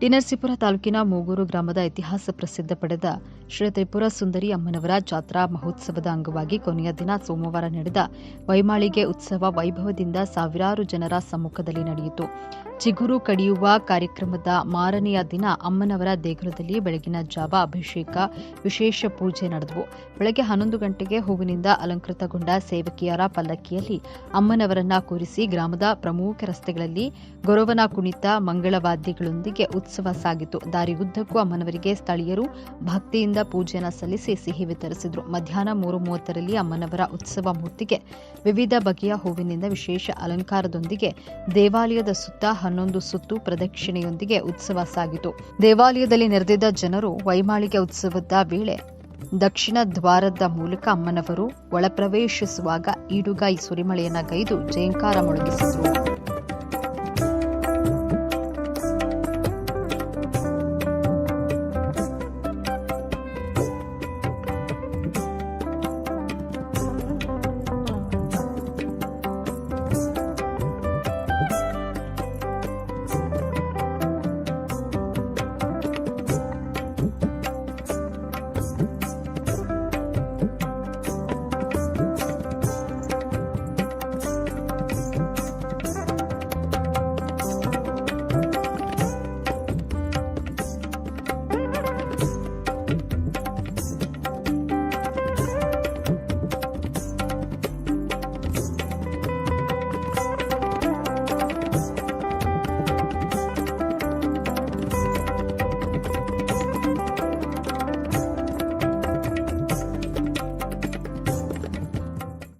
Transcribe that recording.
ಟಿನರ್ಸಿಪುರ ತಾಲೂಕಿನ ಮೂಗೂರು ಗ್ರಾಮದ ಇತಿಹಾಸ ಪ್ರಸಿದ್ಧ ಪಡೆದ ಶ್ರೀ ತ್ರಿಪುರ ಸುಂದರಿ ಅಮ್ಮನವರ ಜಾತ್ರಾ ಮಹೋತ್ಸವದ ಅಂಗವಾಗಿ ಕೊನೆಯ ದಿನ ಸೋಮವಾರ ನಡೆದ ವೈಮಾಳಿಗೆ ಉತ್ಸವ ವೈಭವದಿಂದ ಸಾವಿರಾರು ಜನರ ಸಮ್ಮುಖದಲ್ಲಿ ನಡೆಯಿತು. ಚಿಗುರು ಕಡಿಯುವ ಕಾರ್ಯಕ್ರಮದ ಮಾರನೆಯ ದಿನ ಅಮ್ಮನವರ ದೇಗುಲದಲ್ಲಿ ಬೆಳಗಿನ ಜಾವ ಅಭಿಷೇಕ, ವಿಶೇಷ ಪೂಜೆ ನಡೆದವು. ಬೆಳಗ್ಗೆ ಹನ್ನೊಂದು ಗಂಟೆಗೆ ಹೂವಿನಿಂದ ಅಲಂಕೃತಗೊಂಡ ಸೇವಕಿಯರ ಪಲ್ಲಕ್ಕಿಯಲ್ಲಿ ಅಮ್ಮನವರನ್ನ ಕೂರಿಸಿ ಗ್ರಾಮದ ಪ್ರಮುಖ ರಸ್ತೆಗಳಲ್ಲಿ ಗೊರವನ ಕುಣಿತ ಮಂಗಳವಾದ್ಯಗಳೊಂದಿಗೆ ಉತ್ಸವ ಸಾಗಿತು. ದಾರಿ ಉದ್ದಕ್ಕೂ ಅಮ್ಮನವರಿಗೆ ಸ್ಥಳೀಯರು ಭಕ್ತಿಯಿಂದ ಪೂಜೆಯನ್ನು ಸಲ್ಲಿಸಿ ಸಿಹಿ ವಿತರಿಸಿದರು. ಮಧ್ಯಾಹ್ನ ಮೂರು ಮೂವತ್ತರಲ್ಲಿ ಅಮ್ಮನವರ ಉತ್ಸವ ಮೂರ್ತಿಗೆ ವಿವಿಧ ಬಗೆಯ ಹೂವಿನಿಂದ ವಿಶೇಷ ಅಲಂಕಾರದೊಂದಿಗೆ ದೇವಾಲಯದ ಸುತ್ತ ಹನ್ನೊಂದು ಸುತ್ತು ಪ್ರದಕ್ಷಿಣೆಯೊಂದಿಗೆ ಉತ್ಸವ ಸಾಗಿತು. ದೇವಾಲಯದಲ್ಲಿ ನೆರೆದಿದ್ದ ಜನರು ವೈಮಾಳಿಗೆ ಉತ್ಸವದ ವೇಳೆ ದಕ್ಷಿಣ ದ್ವಾರದ ಮೂಲಕ ಅಮ್ಮನವರು ಒಳಪ್ರವೇಶಿಸುವಾಗ ಈಡುಗಾಯಿ ಸುರಿಮಳೆಯನ್ನ ಗೈದು ಜಯಂಕಾರ ಮೊಳಗಿಸಿದರು.